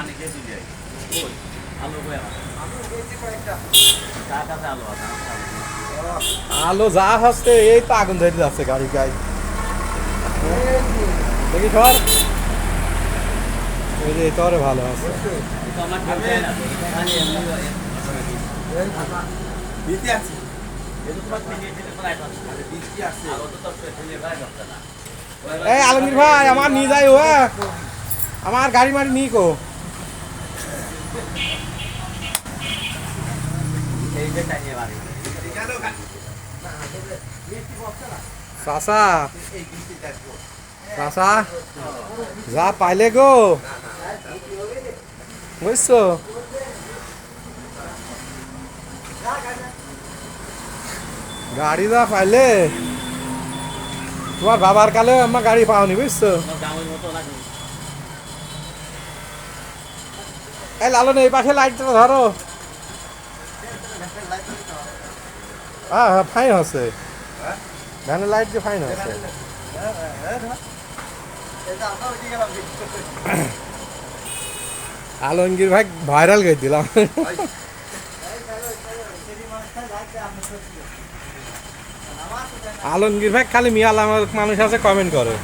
পানি তুলে আই কই? আলু আলু যা হচ্ছে এই তো আগুন ধরে যাচ্ছে গাড়ি গাই দেখি সর। ওই যে তোরে ভালো আছে। এই আলমগীর ভাই আমার নিয়ে যাই ও? আমার গাড়ি মারি নিয়ে কো যা পাইলে গো। বুঝছ গাড়ি যা পাইলে। তোমার বাবার কালে আমার গাড়ি পাওনি বুঝছ। এই লালন, এই পাশে লাইটটা ধরো হ্যাঁ হ্যাঁ ফাইন আছে ভ্যানের লাইট যে ফাইন আছে আলমগীর ভাই ভাইরাল করে দিলাম আলমগীর ভাই খালি মিয়া মানুষ আছে কমেন্ট করে